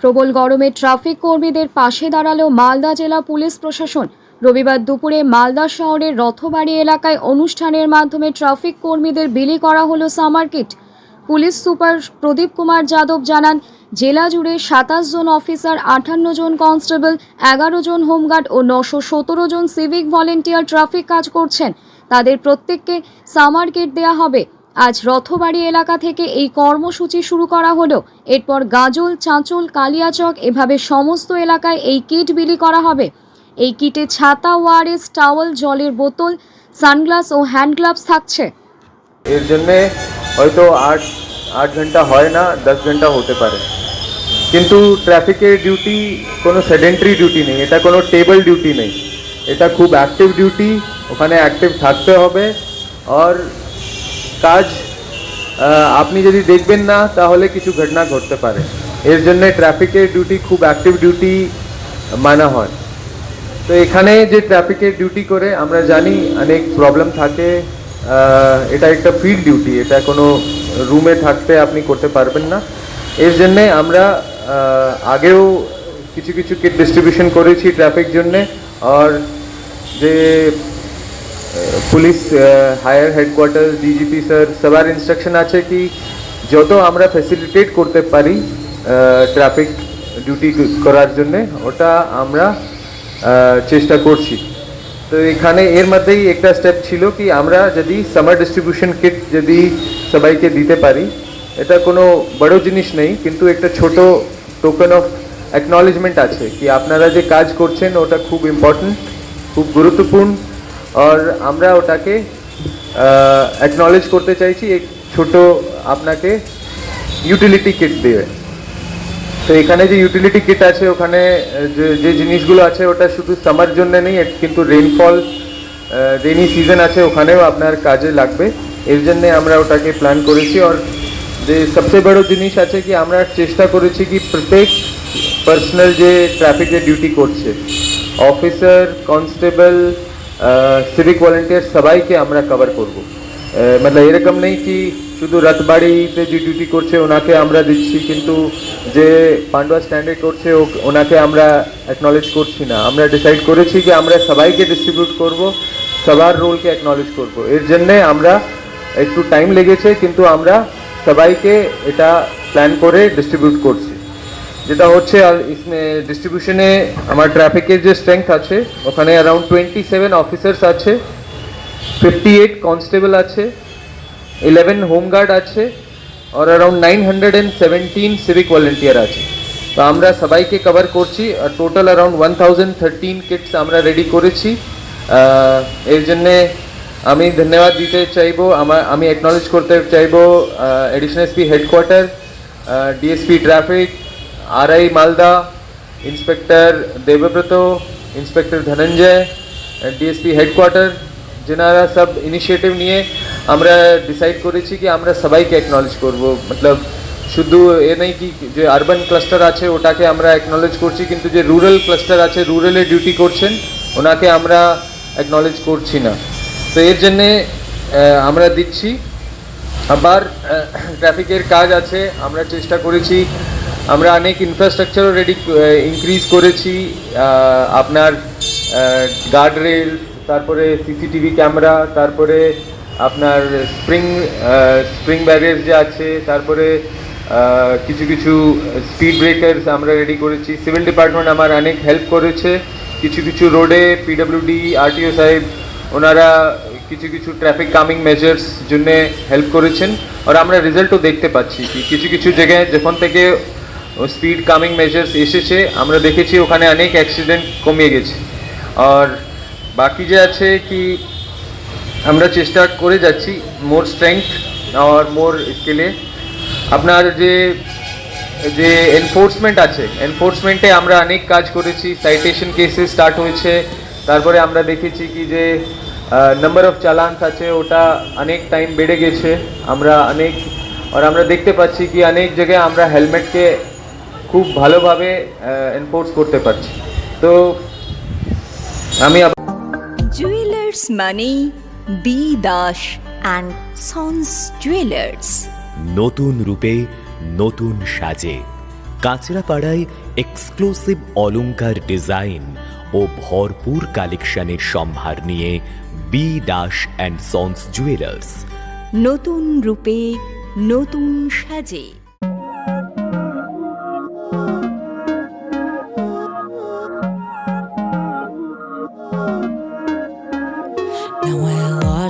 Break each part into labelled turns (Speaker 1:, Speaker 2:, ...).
Speaker 1: প্রবল গরমে ট্রাফিক কর্মীদের পাশে দাঁড়াল মালদা জেলা পুলিশ প্রশাসন। রবিবার দুপুরে মালদা শহরের রথবাড়ি এলাকায় অনুষ্ঠানের মাধ্যমে ট্রাফিক কর্মীদের বিলি করা হলো summer kit. Police super Pradip Kumar Yadav জানান, জেলা জুড়ে সাতাশ জন অফিসার আটান্ন জন কনস্টেবল, এগারো জন হোমগার্ড ও নশো সতেরো জন সিভিক ভলেন্টিয়ার ট্রাফিক কাজ করছেন। তাদের প্রত্যেককে সামার কিট দেওয়া হবে। আজ রথবাড়ি এলাকা থেকে এই কর্মসূচি শুরু করা হলো। এরপর গাজল, চাঁচল, কালিয়াচক এভাবে সমস্ত এলাকায় এই কিট বিলি করা হবে। এই কিটে ছাতা ওয়ারেস টাওয়াল, জলের বোতল, সানগ্লাস ও হ্যান্ড গ্লাভস থাকছে।
Speaker 2: এর জন্যে হয়তো আট আট ঘণ্টা হয় না, দশ ঘণ্টা হতে পারে। কিন্তু ট্রাফিকের ডিউটি কোনো সেডেন্টারি ডিউটি নেই, এটা কোনো টেবল ডিউটি নেই। এটা খুব অ্যাক্টিভ ডিউটি ওখানে অ্যাক্টিভ থাকতে হবে। আর কাজ আপনি যদি দেখবেন না, তাহলে কিছু ঘটনা ঘটতে পারে। এর জন্য ট্রাফিকের ডিউটি খুব অ্যাক্টিভ ডিউটি মানা হয়। তো এখানে যে ট্রাফিকের ডিউটি করে, আমরা জানি অনেক প্রবলেম থাকে। এটা একটা ফিল্ড ডিউটি এটা কোনো রুমে থাকতে আপনি করতে পারবেন না। এর জন্যে আমরা আগেও কিছু কিছু কিট ডিস্ট্রিবিউশন করেছি ট্রাফিক জন্যে। আর যে police higher headquarter DGP sir সবার ইনস্ট্রাকশন আছে কি যত আমরা ফ্যাসিলিটেট করতে পারি ট্রাফিক ডিউটি করার জন্য, ওটা আমরা চেষ্টা করছি। তো এখানে এর মধ্যেই একটা স্টেপ ছিল কি আমরা যদি সামার ডিস্ট্রিবিউশন কিট যদি সবাইকে দিতে পারি, এটা কোনো বড় জিনিস নেই, কিন্তু একটা ছোট টোকেন অফ অ্যাকনলেজমেন্ট আছে কি আপনারা যে কাজ করছেন, ওটা খুব ইম্পর্ট্যান্ট খুব গুরুত্বপূর্ণ। আর আমরা ওটাকে অ্যাকনলেজ করতে চাইছি এক ছোট আপনাকে ইউটিলিটি কিট দেবে তো এখানে যে ইউটিলিটি কিট আছে, ওখানে যে জিনিসগুলো আছে, ওটা শুধু সামার জন্য নেই কিন্তু রেনফল রেনি সিজন আছে, ওখানেও আপনার কাজে লাগবে। এর জন্য আমরা ওটাকে প্ল্যান করেছি। আর যে সবচেয়ে বড় জিনিস আছে কি, আমরা চেষ্টা করেছি কি প্রত্যেক পার্সোনাল যে ট্রাফিকে ডিউটি করছে। অফিসার কনস্টেবল সিভিক ভলেন্টিয়ার সবাইকে আমরা কভার করব। মানে এরকম নেই কি শুধু রথবাড়িতে যে ডিউটি করছে ওনাকে আমরা দিচ্ছি, কিন্তু যে পান্ডুয়া স্ট্যান্ডে করছে ওনাকে আমরা অ্যাকনলেজ করছি না। আমরা ডিসাইড করেছি যে আমরা সবাইকে ডিস্ট্রিবিউট করব, সবার রোলকে অ্যাকনলেজ করব। এর জন্যে আমরা একটু টাইম লেগেছে, কিন্তু আমরা সবাইকে এটা প্ল্যান করে ডিস্ট্রিবিউট করছি। যেটা হচ্ছে, আর ডিস্ট্রিবিউশনে আমার ট্রাফিকের যে স্ট্রেংথ আছে, ওখানে অ্যারাউন্ড টোয়েন্টি সেভেন অফিসার্স আছে ফিফটি এইট কনস্টেবল আছে ইলেভেন হোমগার্ড আছে আর around nine hundred and seventeen civic volunteer আছে। তো আমরা সবাইকে কভার করছি, আর total around one thousand thirteen kits আমরা রেডি করেছি। এর জন্যে আমি ধন্যবাদ দিতে চাইব আমার আমি অ্যাকনলেজ করতে চাইব additional SP headquarter DSP traffic RI Malda inspector Debabrata inspector Dhananjay DSP headquarter যেনারা সব ইনিশিয়েটিভ নিয়ে আমরা ডিসাইড করেছি কি আমরা সবাইকে অ্যাকনলেজ করব মতলব শুধু এ নেই কি যে আরবান ক্লাস্টার আছে ওটাকে আমরা অ্যাকনলেজ করছি কিন্তু যে রুরাল ক্লাস্টার আছে রুরালে ডিউটি করছেন ওনাকে আমরা অ্যাকনলেজ করছি না তো এর জন্যে আমরা দিচ্ছি আবার ট্রাফিকের কাজ আছে আমরা চেষ্টা করেছি আমরা অনেক ইনফ্রাস্ট্রাকচারও রেডি ইনক্রিজ করেছি আপনার গার্ড রেল তারপরে সিসিটিভি ক্যামেরা তারপরে আপনার স্প্রিং স্প্রিং ব্যারিয়ার যে আছে, তারপরে কিছু কিছু স্পিড ব্রেকার্স আমরা রেডি করেছি। সিভিল ডিপার্টমেন্ট আমার অনেক হেল্প করেছে। কিছু কিছু রোডে পিডব্লিউডি আরটিও সাহেব, ওনারা কিছু কিছু ট্রাফিক কামিং মেজার্স জন্য হেল্প করেছেন। আর আমরা রেজাল্টও দেখতে পাচ্ছি কিছু কিছু জায়গায় যখন থেকে স্পিড কামিং মেজার্স এসেছে। আমরা দেখেছি ওখানে অনেক অ্যাক্সিডেন্ট কমিয়ে গেছে। আর বাকি যে আছে কি, আমরা চেষ্টা করে যাচ্ছি মোর স্ট্রেংথ আর মোর স্কেলে আপনার যে যে এনফোর্সমেন্ট আছে এনফোর্সমেন্টে আমরা অনেক কাজ করেছি। সাইটেশন কেসেস স্টার্ট হয়েছে। তারপরে আমরা দেখেছি কি যে নাম্বার অফ চালান্স আছে, ওটা অনেক টাইম বেড়ে গেছে। আমরা অনেক, আর আমরা দেখতে পাচ্ছি কি অনেক জায়গায় আমরা হেলমেটকে খুব ভালোভাবে এনফোর্স করতে পারছি। তো আমি
Speaker 3: জুয়েলার্স মানেই B Das and sons jewellers
Speaker 4: নতুন রূপে নতুন সাজে। কাঁচরাপাড়ায় এক্সক্লুসিভ অলংকার ডিজাইন ও ভরপুর কালেকশনের সম্ভার নিয়ে B Das and sons jewellers
Speaker 3: নতুন রূপে নতুন সাজে।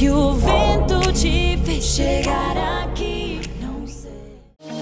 Speaker 5: que o vento te